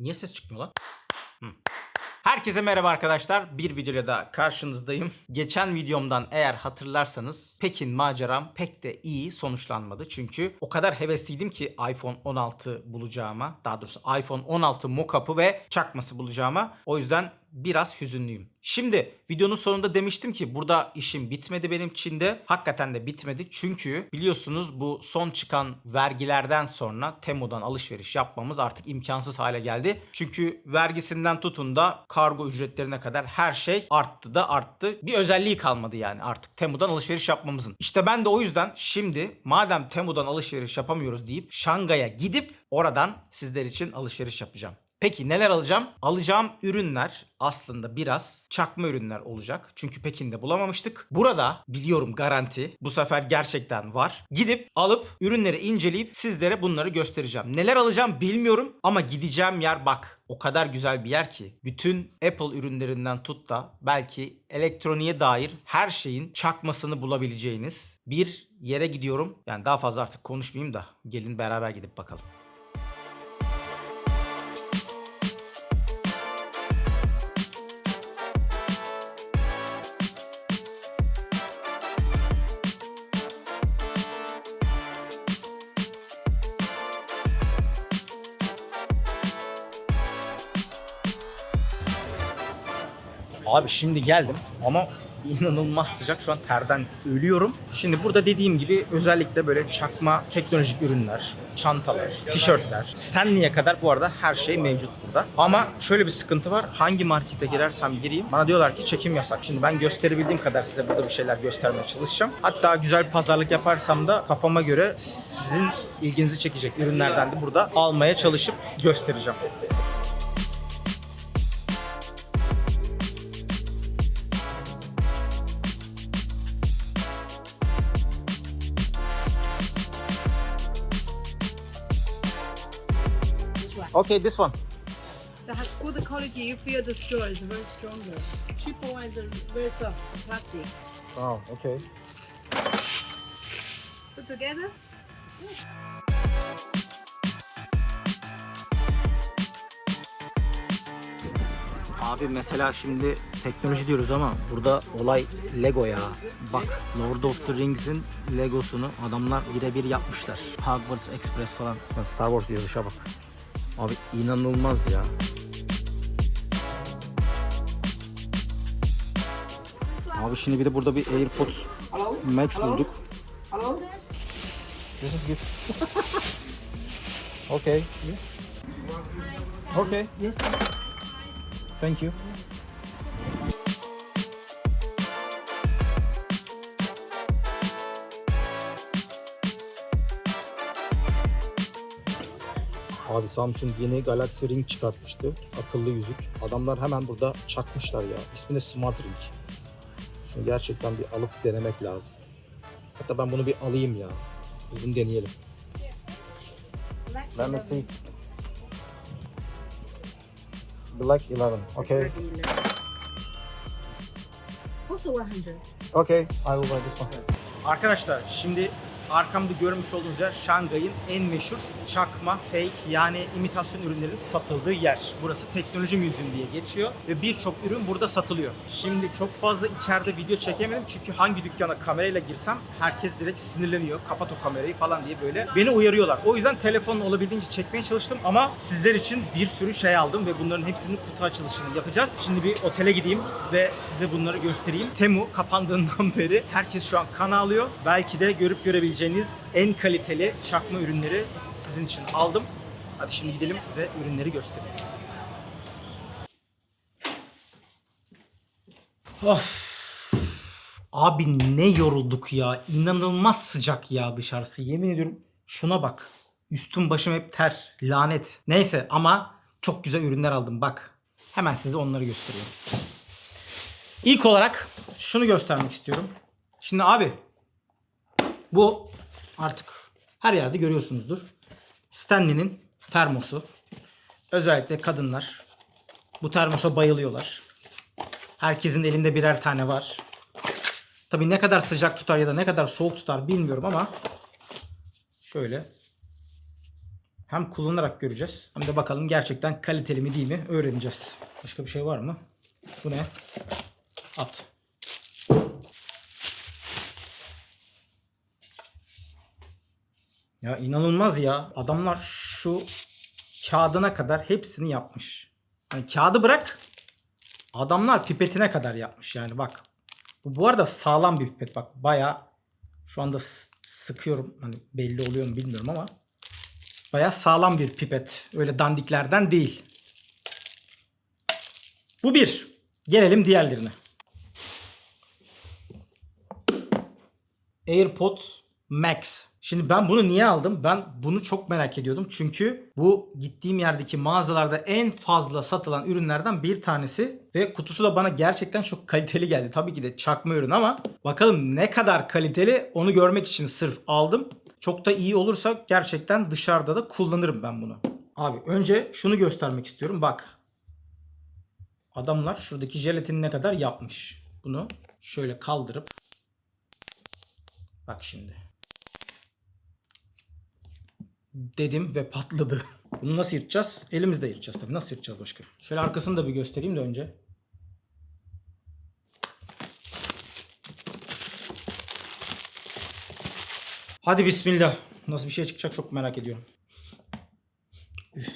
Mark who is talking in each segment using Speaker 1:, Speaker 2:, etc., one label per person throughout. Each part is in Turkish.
Speaker 1: Niye ses çıkmıyor lan? Hı. Herkese merhaba arkadaşlar. Bir videoyla da karşınızdayım. Geçen videomdan eğer hatırlarsanız Pekin maceram pek de iyi sonuçlanmadı. Çünkü o kadar hevesliydim ki iPhone 16 bulacağıma, daha doğrusu iPhone 16 mockup'ı ve çakması bulacağıma. O yüzden biraz hüzünlüyüm. Şimdi videonun sonunda demiştim ki burada işim bitmedi benim Çin'de. Hakikaten de bitmedi. Çünkü biliyorsunuz bu son çıkan vergilerden sonra Temu'dan alışveriş yapmamız artık imkansız hale geldi. Çünkü vergisinden tutun da kargo ücretlerine kadar her şey arttı da arttı. Bir özelliği kalmadı yani artık Temu'dan alışveriş yapmamızın. İşte ben de o yüzden şimdi madem Temu'dan alışveriş yapamıyoruz deyip Şangay'a gidip oradan sizler için alışveriş yapacağım. Peki neler alacağım? Alacağım ürünler aslında biraz çakma ürünler olacak. Çünkü Pekin'de bulamamıştık. Burada biliyorum garanti bu sefer gerçekten var. Gidip alıp ürünleri inceleyip sizlere bunları göstereceğim. Neler alacağım bilmiyorum ama gideceğim yer bak. O kadar güzel bir yer ki bütün Apple ürünlerinden tut da belki elektroniğe dair her şeyin çakmasını bulabileceğiniz bir yere gidiyorum. Yani daha fazla artık konuşmayayım da gelin beraber gidip bakalım. Abi şimdi geldim ama inanılmaz sıcak. Şu an terden ölüyorum. Şimdi burada dediğim gibi özellikle böyle çakma teknolojik ürünler, çantalar, tişörtler, Stanley'e kadar bu arada her şey mevcut burada. Ama şöyle bir sıkıntı var. Hangi markete girersem gireyim bana diyorlar ki çekim yasak. Şimdi ben gösterebildiğim kadar size burada bir şeyler göstermeye çalışacağım. Hatta güzel pazarlık yaparsam da kafama göre sizin ilginizi çekecek ürünlerden de burada almaya çalışıp göstereceğim. Okay, this one.
Speaker 2: The good quality. You feel the straw is very stronger. Cheaper one is very soft, plastic.
Speaker 1: Wow, okay.
Speaker 2: Put together.
Speaker 1: Abi mesela şimdi teknoloji diyoruz ama burada olay Lego ya. Bak Lord of the Rings'in Legosunu adamlar birebir yapmışlar. Hogwarts Express falan. Lan Star Wars diyor dışa bak. Abi inanılmaz ya. Abi şimdi bir de burada bir AirPods Max bulduk.
Speaker 2: Hello.
Speaker 1: This is good. okay. Okay.
Speaker 2: Yes.
Speaker 1: Thank you. Abi Samsung yeni Galaxy Ring çıkartmıştı. Akıllı yüzük. Adamlar hemen burada çakmışlar ya. İsmi de Smart Ring. Şunu gerçekten bir alıp denemek lazım. Hatta ben bunu bir alayım ya. Biz bunu deneyelim. Let me see. Black 11. Okay.
Speaker 2: Also 100.
Speaker 1: Okay, I will buy this one. Arkadaşlar şimdi arkamda görmüş olduğunuz yer Şangay'ın en meşhur çakma, fake yani imitasyon ürünlerin satıldığı yer. Burası teknoloji müziği diye geçiyor ve birçok ürün burada satılıyor. Şimdi çok fazla içeride video çekemedim çünkü hangi dükkana kamerayla girsem herkes direkt sinirleniyor. Kapat o kamerayı falan diye böyle beni uyarıyorlar. O yüzden telefonla olabildiğince çekmeye çalıştım ama sizler için bir sürü şey aldım ve bunların hepsinin kutu açılışını yapacağız. Şimdi bir otele gideyim ve size bunları göstereyim. Temu kapandığından beri herkes şu an kan alıyor. Belki de görüp görebileceğiniz en kaliteli çakma ürünleri sizin için aldım. Hadi şimdi gidelim size ürünleri göstereyim. Of. Abi ne yorulduk ya. İnanılmaz sıcak ya dışarısı. Yemin ediyorum şuna bak. Üstüm başım hep ter. Lanet. Neyse ama çok güzel ürünler aldım bak. Hemen size onları gösteriyorum. İlk olarak şunu göstermek istiyorum. Şimdi abi bu artık her yerde görüyorsunuzdur. Stanley'nin termosu. Özellikle kadınlar bu termosa bayılıyorlar. Herkesin elinde birer tane var. Tabii ne kadar sıcak tutar ya da ne kadar soğuk tutar bilmiyorum ama şöyle Hem kullanarak göreceğiz. Hem de bakalım gerçekten kaliteli mi değil mi öğreneceğiz. Başka bir şey var mı? Bu ne? At. Ya inanılmaz ya. Adamlar şu kağıdına kadar hepsini yapmış. Yani kağıdı bırak. Adamlar pipetine kadar yapmış yani bak. Bu bu arada sağlam bir pipet bak. Baya şu anda sıkıyorum. Hani belli oluyor mu bilmiyorum ama baya sağlam bir pipet. Öyle dandiklerden değil. Bu bir. Gelelim diğerlerine. AirPods Max. Şimdi ben bunu niye aldım? Ben bunu çok merak ediyordum. Çünkü bu gittiğim yerdeki mağazalarda en fazla satılan ürünlerden bir tanesi. Ve kutusu da bana gerçekten çok kaliteli geldi. Tabii ki de çakma ürün ama bakalım ne kadar kaliteli onu görmek için sırf aldım. Çok da iyi olursa gerçekten dışarıda da kullanırım ben bunu. Abi önce şunu göstermek istiyorum. Bak. Adamlar şuradaki jelatini ne kadar yapmış. Bunu şöyle kaldırıp Bak şimdi. Dedim ve patladı. Bunu nasıl yırtacağız? Elimizde yırtacağız tabii. Nasıl yırtacağız başka? Şöyle arkasını da bir göstereyim de önce. Hadi bismillah. Nasıl bir şey çıkacak çok merak ediyorum. Üf,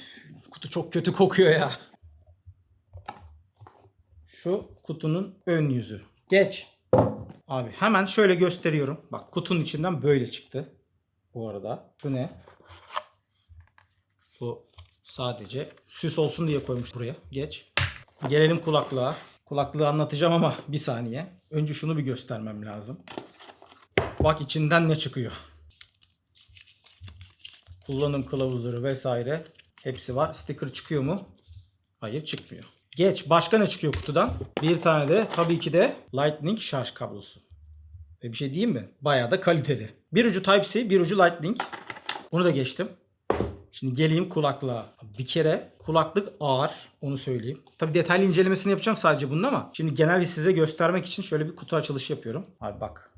Speaker 1: kutu çok kötü kokuyor ya. Şu kutunun ön yüzü. Geç. Abi hemen şöyle gösteriyorum. Bak kutunun içinden böyle çıktı. Bu arada. Şu ne? Bu sadece süs olsun diye koymuş buraya. Geç. Gelelim kulaklığa. Kulaklığı anlatacağım ama bir saniye. Önce şunu bir göstermem lazım. Bak içinden ne çıkıyor. Kullanım kılavuzları vesaire hepsi var. Sticker çıkıyor mu? Hayır çıkmıyor. Geç. Başka ne çıkıyor kutudan? Bir tane de tabii ki de Lightning şarj kablosu. Ve bir şey diyeyim mi? Bayağı da kaliteli. Bir ucu Type-C, bir ucu Lightning. Bunu da geçtim. Şimdi geleyim kulaklığa. Bir kere kulaklık ağır. Onu söyleyeyim. Tabii detaylı incelemesini yapacağım sadece bunun ama şimdi genel bir size göstermek için şöyle bir kutu açılışı yapıyorum. Abi bak.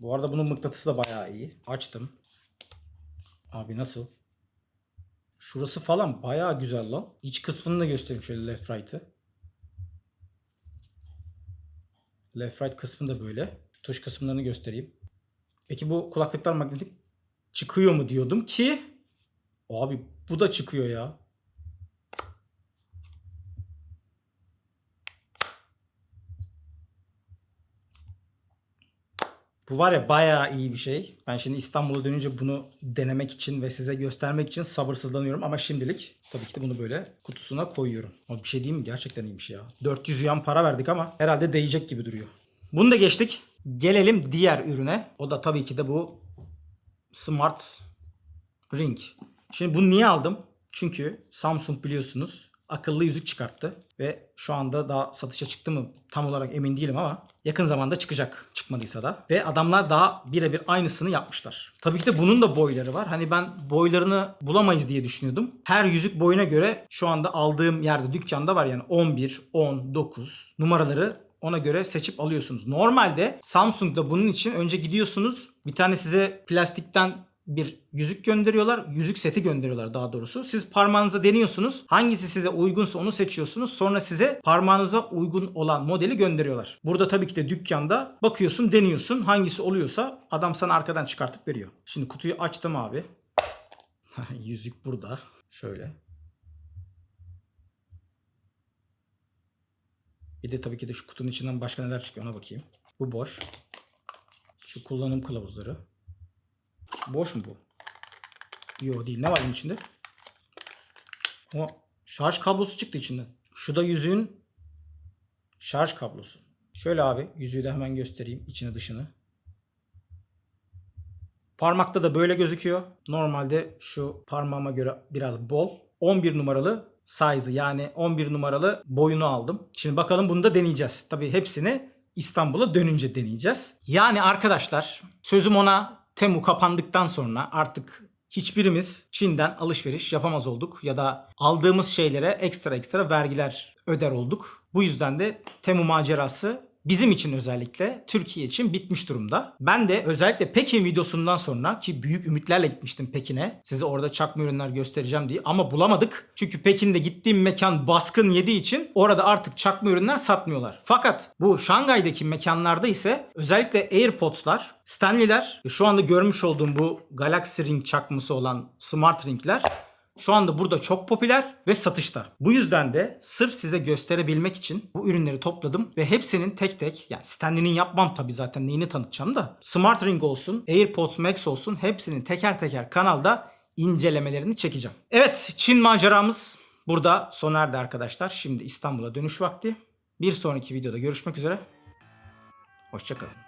Speaker 1: Bu arada bunun mıknatısı da bayağı iyi. Açtım. Abi nasıl? Şurası falan bayağı güzel lan. İç kısmını da göstereyim şöyle left right'ı. Left right kısmı da böyle. Tuş kısımlarını göstereyim. Peki bu kulaklıklar magnetik çıkıyor mu diyordum ki abi bu da çıkıyor ya. Bu var ya bayağı iyi bir şey. Ben şimdi İstanbul'a dönünce bunu denemek için ve size göstermek için sabırsızlanıyorum. Ama şimdilik tabii ki de bunu böyle kutusuna koyuyorum. Ama bir şey diyeyim mi? Gerçekten iyiymiş ya. 400 yuan para verdik ama herhalde değecek gibi duruyor. Bunu da geçtik. Gelelim diğer ürüne. O da tabii ki de bu Smart Ring. Şimdi bunu niye aldım? Çünkü Samsung biliyorsunuz akıllı yüzük çıkarttı ve şu anda daha satışa çıktı mı tam olarak emin değilim ama yakın zamanda çıkacak çıkmadıysa da ve adamlar daha birebir aynısını yapmışlar. Tabii ki de bunun da boyları var. Hani ben boylarını bulamayız diye düşünüyordum. Her yüzük boyuna göre şu anda aldığım yerde dükkanda var yani 11, 10, 9 numaraları ona göre seçip alıyorsunuz. Normalde Samsung'da bunun için önce gidiyorsunuz bir tane size plastikten bir yüzük gönderiyorlar. Yüzük seti gönderiyorlar daha doğrusu. Siz parmağınıza deniyorsunuz. Hangisi size uygunsa onu seçiyorsunuz. Sonra size parmağınıza uygun olan modeli gönderiyorlar. Burada tabii ki de dükkanda bakıyorsun, deniyorsun. Hangisi oluyorsa adam sana arkadan çıkartıp veriyor. Şimdi kutuyu açtım abi. yüzük burada. Şöyle. Bir de tabii ki de şu kutunun içinden başka neler çıkıyor ona bakayım. Bu boş. Şu kullanım kılavuzları. Boş mu bu? Yok değil. Ne var bunun içinde? O şarj kablosu çıktı içinden. Şu da yüzüğün şarj kablosu. Şöyle abi yüzüğü de hemen göstereyim içini dışını. Parmakta da böyle gözüküyor. Normalde şu parmağıma göre biraz bol. 11 numaralı size'ı yani 11 numaralı boyunu aldım. Şimdi bakalım bunu da deneyeceğiz. Tabii hepsini İstanbul'a dönünce deneyeceğiz. Yani arkadaşlar sözüm ona Temu kapandıktan sonra artık hiçbirimiz Çin'den alışveriş yapamaz olduk ya da aldığımız şeylere ekstra ekstra vergiler öder olduk. Bu yüzden de Temu macerası bizim için özellikle Türkiye için bitmiş durumda. Ben de özellikle Pekin videosundan sonra ki büyük ümitlerle gitmiştim Pekin'e. Size orada çakma ürünler göstereceğim diye ama bulamadık. Çünkü Pekin'de gittiğim mekan baskın yediği için orada artık çakma ürünler satmıyorlar. Fakat bu Şangay'daki mekanlarda ise özellikle AirPods'lar, Stanley'ler ve şu anda görmüş olduğum bu Galaxy Ring çakması olan Smart Ring'ler şu anda burada çok popüler ve satışta. Bu yüzden de sırf size gösterebilmek için bu ürünleri topladım ve hepsinin tek tek yani Stanley'nin yapmam tabii zaten neyini tanıtacağım da Smart Ring olsun, AirPods Max olsun hepsinin teker teker kanalda incelemelerini çekeceğim. Evet Çin maceramız burada sona erdi arkadaşlar. Şimdi İstanbul'a dönüş vakti. Bir sonraki videoda görüşmek üzere. Hoşçakalın.